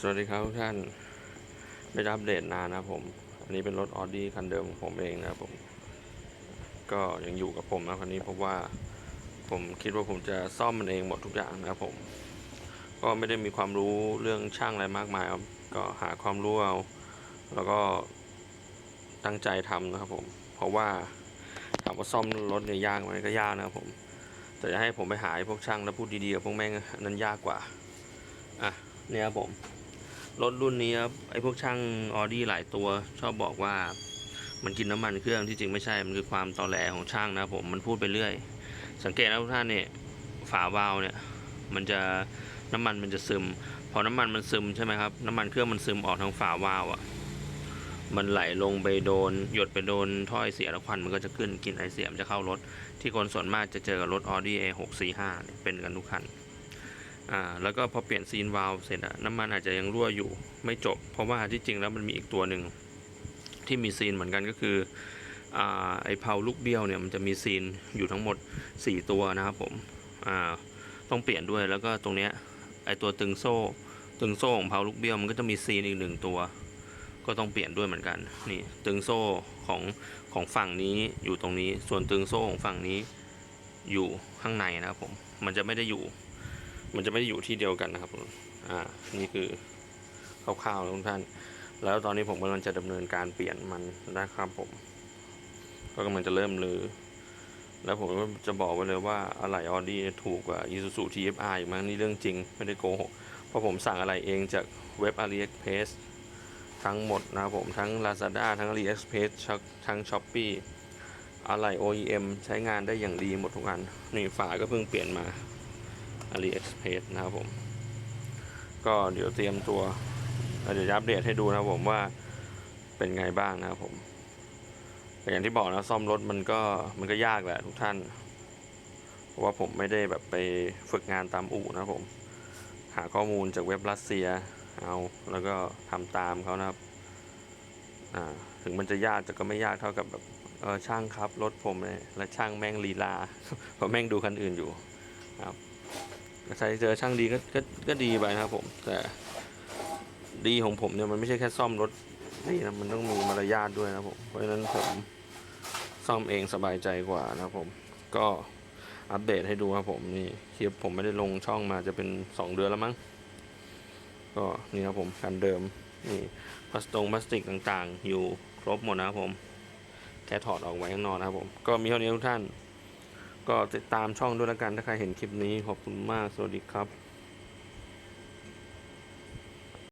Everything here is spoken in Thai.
สวัสดีครับทุกท่าน ไม่ได้อัปเดตนานนะผม อันนี้เป็นรถออดี้คันเดิมของผมเองนะผม ก็ยังอยู่กับผมนะคันนี้เพราะว่าผมคิดว่าผมจะซ่อมมันเองหมดทุกอย่างนะผม ก็ไม่ได้มีความรู้เรื่องช่างอะไรมากมายครับก็หาความรู้เอา แล้วก็ตั้งใจทำนะครับผม เพราะว่าถามว่าซ่อมรถเนี่ยยากไหมก็ยากนะครับผม แต่จะให้ผมไปหาพวกช่างแล้วพูดดีๆกับพวกแม่งนั้นยากกว่า อะ เนี่ยครับผมรถรุ่นนี้ครับไอ้พวกช่างออดี้หลายตัวชอบบอกว่ามันกินน้ำมันเครื่องที่จริงไม่ใช่มันคือความตอแหลของช่างนะครับผมมันพูดไปเรื่อย สังเกตนะทุกท่านเนี่ยฝาวาล์วเนี่ยมันจะน้ำมันมันจะซึม พอน้ำมันมันซึมใช่ไหมครับน้ำมันเครื่องมันซึมออกทางฝาวาล์วอะมันไหลลงไปโดน หยดไปโดนถ้อยเสียแล้วควันมันก็จะขึ้นกลินไอเสียมจะเข้ารถ ที่คนส่วนมากจะเจอกับรถ Audi A645 เนี่ยเป็นกันทุกคัน อ่าแล้วก็พอเปลี่ยนซีนวาล์วเสร็จอะน้ำมันอาจจะยังรั่วอยู่ไม่จบ เพราะว่าที่จริงแล้วมันมีอีกตัวหนึ่งที่มีซีนเหมือนกันก็คืออ่าไอเพาลูกเบี้ยวเนี่ยมันจะมีซีนอยู่ทั้งหมด 4 ตัวนะครับผมอ่าต้องเปลี่ยนด้วยแล้วก็ตรงเนี้ยไอตัวตึงโซ่ ตึงโซ่ของเพาลูกเบี้ยวมันก็จะมีซีนอีกหนึ่งตัว ก็ต้องเปลี่ยนด้วยเหมือนกันนี่ตึงโซ่ของของฝั่งนี้อยู่ตรงนี้ส่วนตึงโซ่ของฝั่งนี้อยู่ข้างในนะครับผมมันจะไม่ได้อยู่ มันจะไม่ได้อยู่ที่เดียวกันนะครับอ่านี่คือคร่าวๆทุกท่าน แล้วตอนนี้ผมกำลังจะดำเนินการเปลี่ยนมันนะครับผม ก็กำลังจะเริ่มลือ แล้วผมก็จะบอกไว้เลยว่าอะไหล่ออดี้ถูกกว่า Isuzu TFR อีกมั้งนี่เรื่องจริงไม่ได้โกหกเพราะผมสั่งอะไรเองจากเว็บ AliExpress ทั้งหมดนะครับผมทั้ง Lazada ทั้ง AliExpress ทั้ง Shopee อะไหล่ OEM ใช้งานได้อย่างดีหมดทุกอันนี่ฝาก็เพิ่งเปลี่ยนมา AliExpress นะครับผม ก็เดี๋ยวเตรียมตัวเดี๋ยวจะอัปเดตให้ดูนะครับผมว่าเป็นไงบ้างนะครับผมแต่อย่างที่บอกนะซ่อมรถมันก็มันก็ยากแหละทุกท่าน เพราะว่าผมไม่ได้แบบไปฝึกงานตามอู่นะครับผม หาข้อมูลจากเว็บรัสเซียเอาแล้วก็ทำตามเขานะครับอ่าถึงมันจะยากแต่ก็ไม่ยากเท่ากับแบบเออช่างครับรถผมเลยและช่างแม่งลีลาเพราะแม่งดูคันอื่นอยู่ครับ ใครเจอช่างดีก็ก็ก็ดีไปนะครับผม แต่ดีของผมเนี่ยมันไม่ใช่แค่ซ่อมรถดีนะมันต้องมีมารยาทด้วยนะผมเพราะฉะนั้นผมซ่อมเองสบายใจกว่านะครับผม ก็อัปเดตให้ดูครับผมนี่คลิปผมไม่ได้ลงช่องมาจะเป็นสองเดือนแล้วมั้งก็นี่ครับผมคันเดิมนี่พลาสตงพลาสติกต่างๆ อยู่ครบหมดนะครับผมแค่ถอดออกไว้ข้างนอกนะครับผม ก็มีเท่านี้ทุกท่าน ก็ติดตามช่องด้วยแล้วกันถ้าใครเห็นคลิปนี้ขอบคุณมากสวัสดีครับ